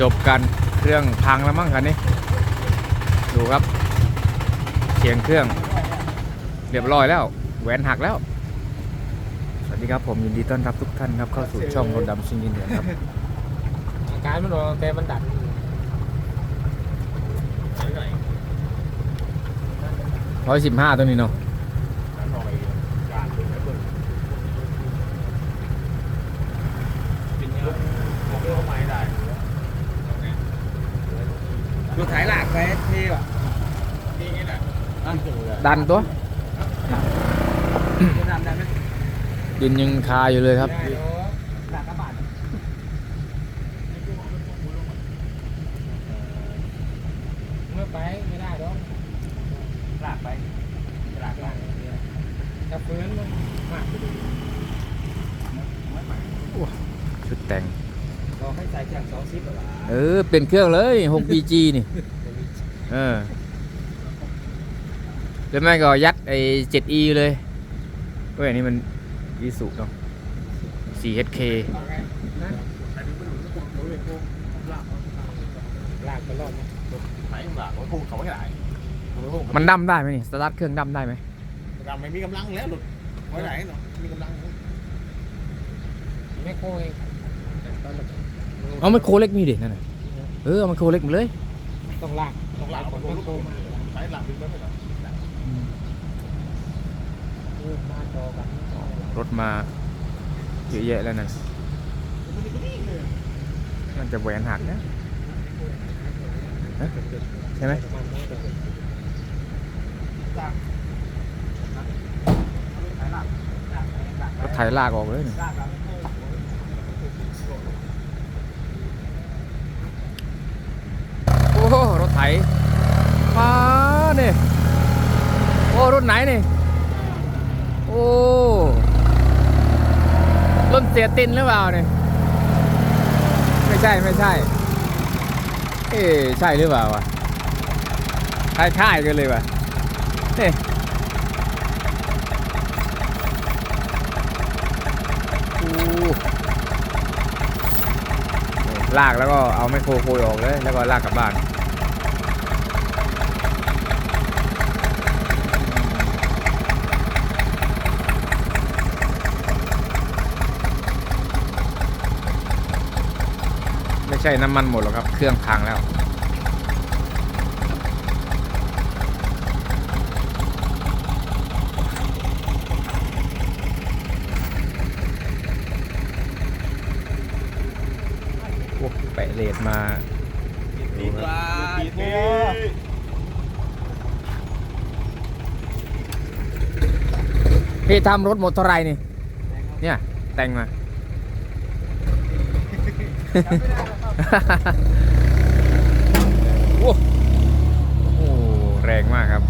จบกันเครื่องพังแล้วมั้งคันนี้ ดูครับเสียงเครื่องเรียบร้อยแล้วแหวนหักแล้ว สวัสดีครับผมยินดีต้อนรับทุกท่านครับเข้าสู่ช่องรถดำซิงยินเดียครับอาการมันออกแต่มันดันร้อยสิบห้าตัวนี้เนาะายหลักไปที่อะดันตัวจะทำได้ไหมดินยังคาอยู่เลยครับ ได้เนาะหลักกระบาดเมื่อไปไม่ได้หรอกหลักไปหลักหลักถ้าฟื้นมันมากไปดูชุดแต่งเราให้ใส่เครื่องสองซิปเหรอ เออ เป็นเครื่องเลย 6BG นี่ เออแล้วแม่ก็ยัดไอ้ 7E เลยเว้ยอันนี้มันอีสุเนาะ 4HK ลากไปรอบนะมันดั้มได้ไหมนี่สตาร์ทเครื่องดั้มได้ไหมเราไม่มีกำลังแล้วหลุดไว้ไหนเนาะมีกำลังไม่โค้งเองตอนหลังเอามันโคเล็กมีเด็นั่นน่ะเออเอามันโคเล็กมาเลย ต้องลาก ต้องหลังคนลูกไปหลังดึงไปหลังเออมาจอกันรถมาเยอะแยะแล้วนั่นมันจะแหวนหักนะฮะใช่ไหมรถไถลากออกเลยนี่โอ้โหรถ ไถมาเนี่ยโอ้รถไหนนี่โอ้รถเสียตินหรือเปล่าเนี่ยไม่ใช่ไม่ใช่ เอ๊ใช่หรือเปล่าวะคล้ายๆกันเลยวะเอ๊ะอู้ลากแล้วก็เอาไมโครโคยออกเลย แล้วก็ลากกลับบ้าน ใช่น้ำมันหมดหรอกครับ เครื่องพังแล้วโอ้แปะเลดมาดูครับปีพี่ทำรถหมดเท่าไหรนี่ เนี่ย แต่งมา โอ้โหแรงมากครับ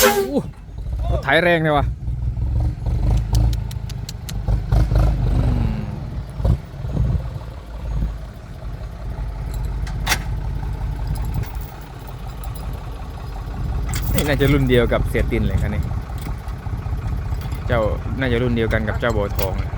โอ้รถไถแรงเลยวะอืมนี่น่าจะรุ่นเดียวกับเสียตินเลยครับนี่ เจ้าน่าจะรุ่นเดียวกันกับเจ้าโบวทองเลย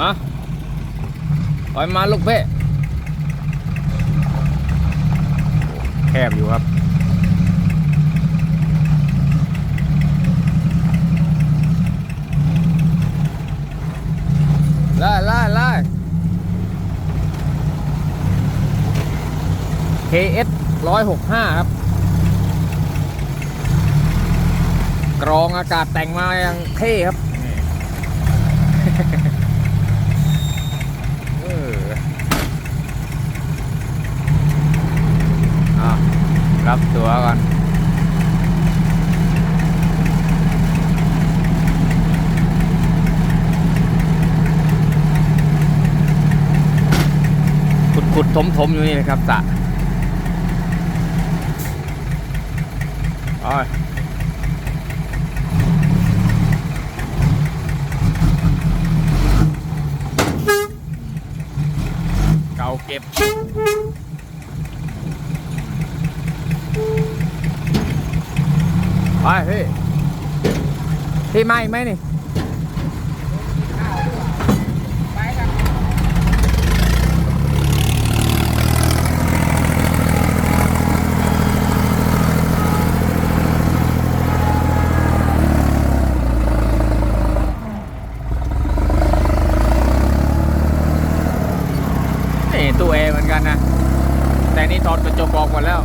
มาปล่อยมาลูกเพ่แคบอยู่ครับ ไล่ไล่ไล่ KS 165 ครับ กรองอากาศแต่งมาอย่างเท่ครับเอออะรับตัวก่อนขุดขุดถมถมอยู่นี่นะครับสระอ๋อ ก็บ ไปพี่พี่มาอีกไหมนี่ ไปกัน นี่ตู้แอร์เหมือนกันนะ แต่นี่ถอดกระจกออกหมดแล้ว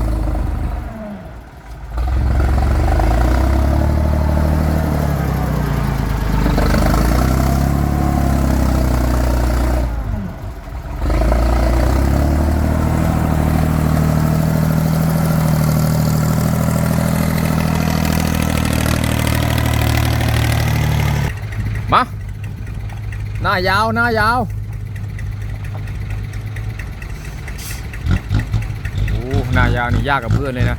มา หน้ายาว หน้ายาว โอ้หน้ายาวนี่ยากกับเพื่อนเลยนะ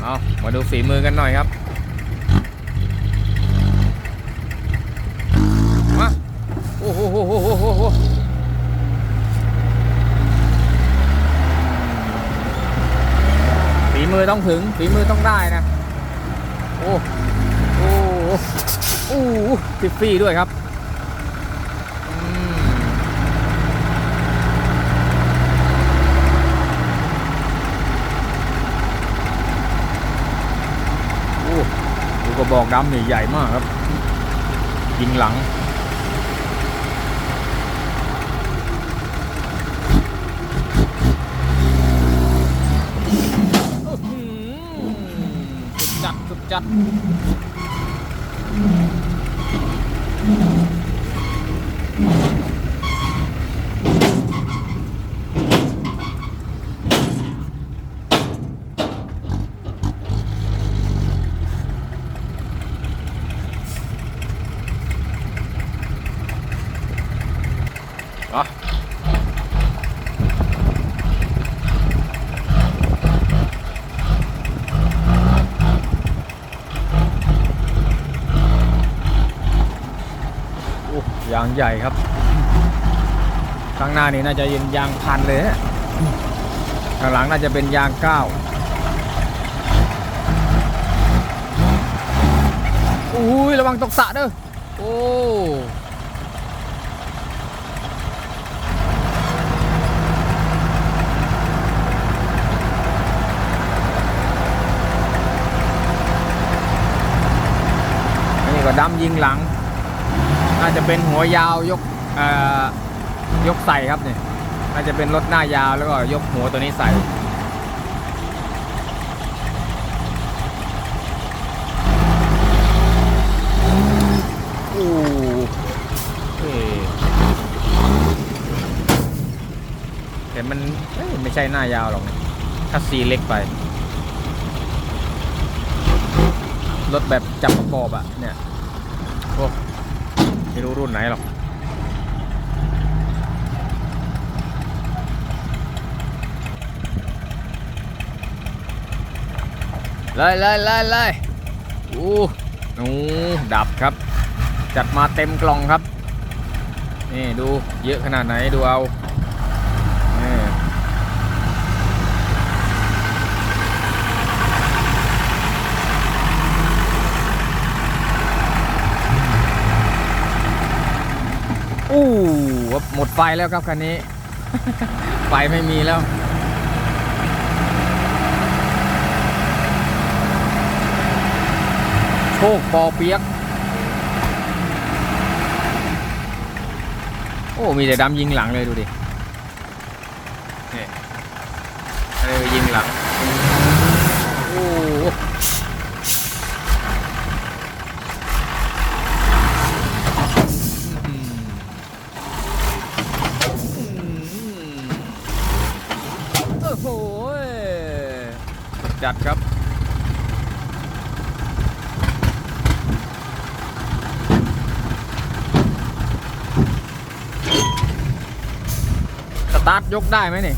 เอามาดูฝีมือกันหน่อยครับมาโอ้โหโหโหโหโหฝีมือต้องถึงฝีมือต้องได้นะ อ้โอ้โอ้ติดฟรีด้วยครับอืมโอ้ดูกระบอกดำนี่ใหญ่มากครับ ยิงหลัง อื้อหือ สุดจัดสุดจัด อะโอ้ยาง ใหญ่ครับ ข้างหน้านี่น่าจะเป็นยางพันเลยฮะข้างหลังน่าจะเป็นยางเก้าอุ้ยระวังตกสะเด้อโอ้นี่ก็ดำยิงหลัง น่าจะเป็นหัวยาวยกเอ่อยกใส่ครับเนี่ยน่าจะเป็นรถหน้ายาวแล้วก็ยกหัวตัวนี้ใส่โอ้เอ้ยแต่มันไม่ใช่หน้ายาวหรอกคัสซีเล็กไป รถแบบจับประกอบอะเนี่ย โอ้ ไม่รู้รุ่นไหนหรอกเลยเลยเลยเลยอู้หนูดับครับ จัดมาเต็มกล่องครับ นี่ดูเยอะขนาดไหนดูเอานี่อู้ หมดไฟแล้วครับคันนี้ ไฟไม่มีแล้ว โชคปอเปียก โอ้ มีแต่ดำยิงหลังเลยดูดินี่อะไรไปยิงหลัง โอ้โอ้โห จัดครับสตาร์ทยกได้ไหมนี่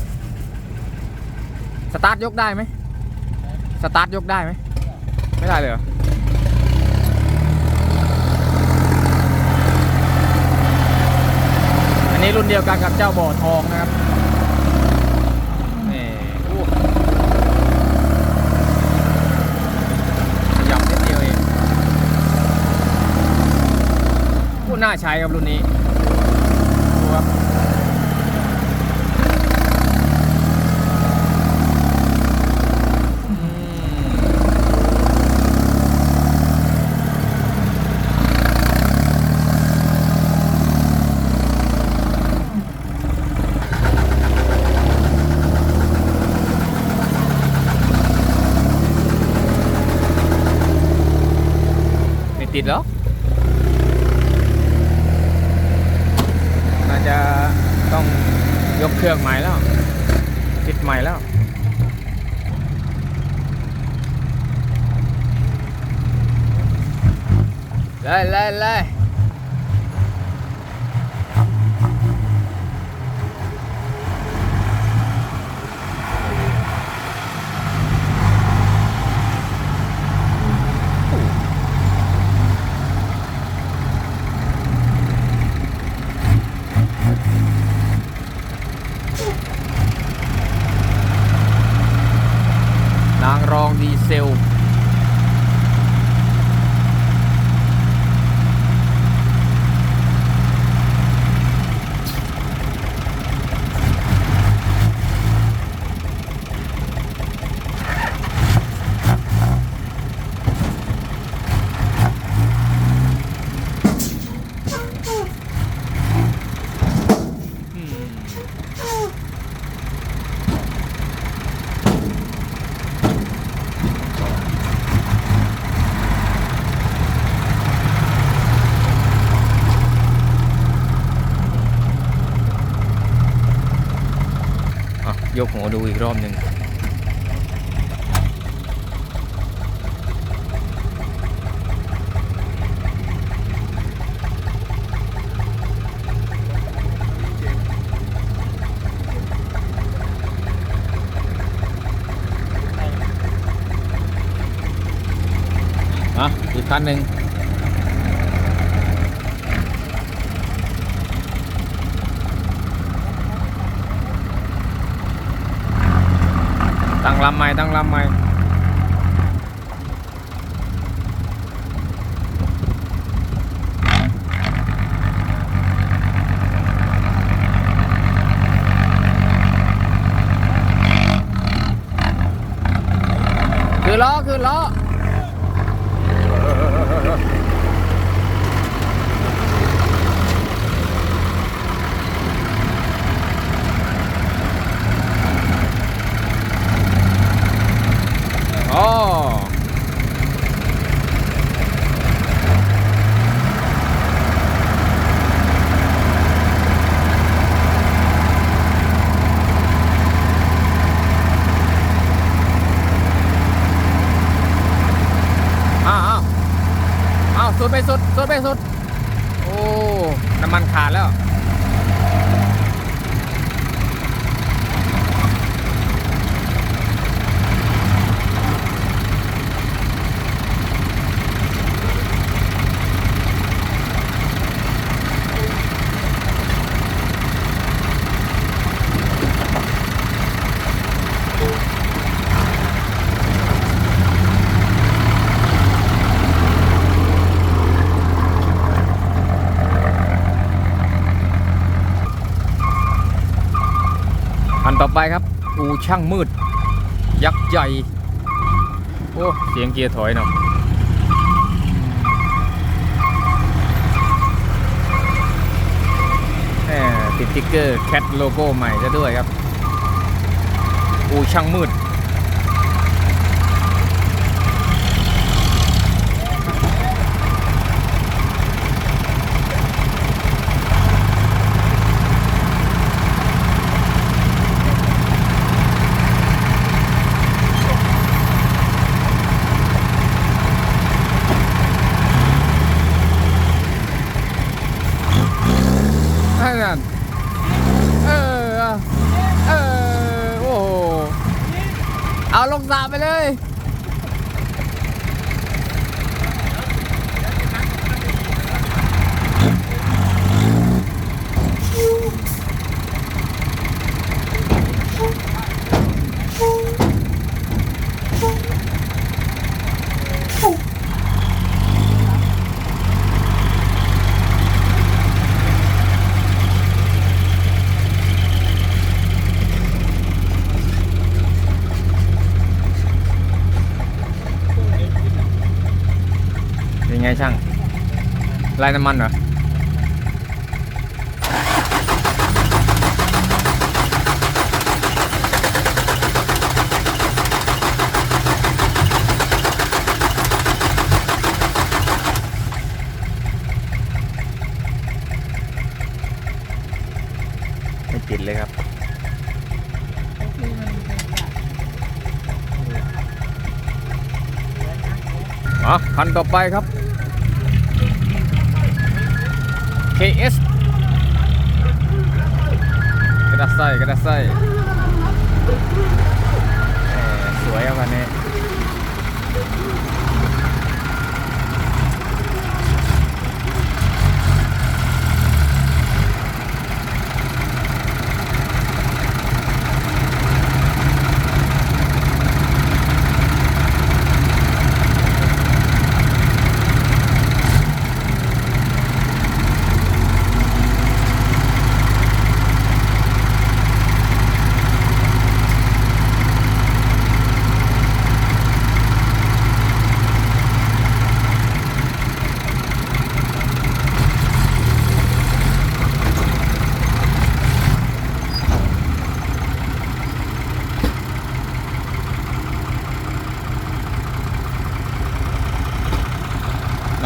สตาร์ทยกได้ไหมสตาร์ทยกได้ไหมไม่ได้เลยเหรอนนี้รุ่นเดียวกันกับเจ้าบ่อทองนะครับนี่อู้ขยับนิดเดียวเองอู้น่าใช้ครับรุ่นนี้ดูครับมไม่ติดหรอกน่าจะต้องยกเครื่องใหม่แล้ว ติดใหม่แล้วเลยเลยเลยนางรองดีเซล อะ ยกหัวดูอีกรอบหนึ่งอะอีกคันหนึ่ง ลำใหม่ตั้งลำใหม่คือล้อคือล้อ อ๋ออ้าวอ้าวอ้าวสุดไปสุดสุดไปสุด โอ้ น้ำมันขาดแล้ว อัน ต่อไปครับ อูช่างมืด ยักษ์ใหญ่ โอ้ เสียงเกียร์ถอยเนาะติดติ๊กเกอร์แคทโลโก้ใหม่ซะด้วยครับ อูช่างมืด นั่นเออ เออ โอ้โหเอาลงสระไปเลย เเป็นไงช่างไล่ น้ำมันเหรอไม่ติดเลยครับอ๋อคันต่อไปครับ S กระดาษไส้กระดาษไส้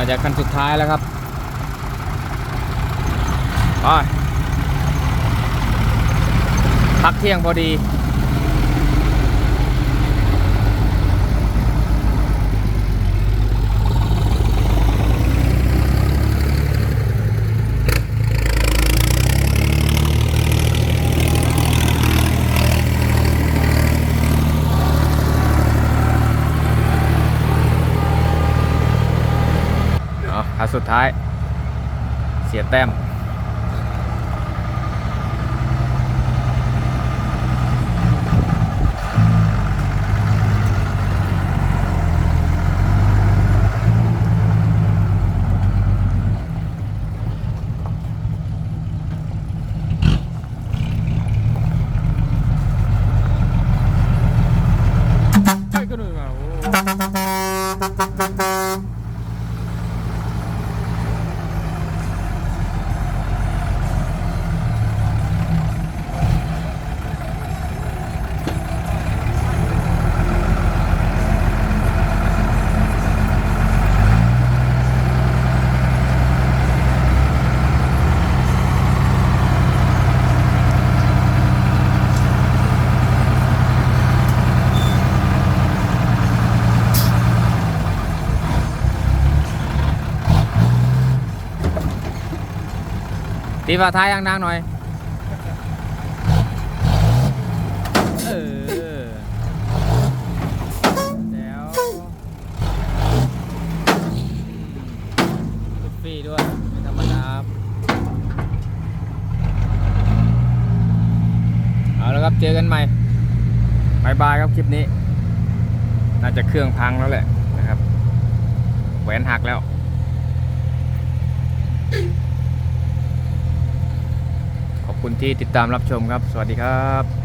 าจะคันสุดท้ายแล้วครับไปพักเที่ยงพอดี สุดท้าย เสียแต้มเฮ้ยก็ดูมาโอ้ ตีฝาท้ายดังๆหน่อย เออแล้วฟุตฟรีด้วย ไม่ธรรมดาครับเอาแล้วครับเจอกันใหม่บายบายครับคลิปนี้ น่าจะเครื่องพังแล้วแหละนะครับ แหวนหักแล้ว ขอบ คุณที่ติดตามรับชมครับ สวัสดีครับ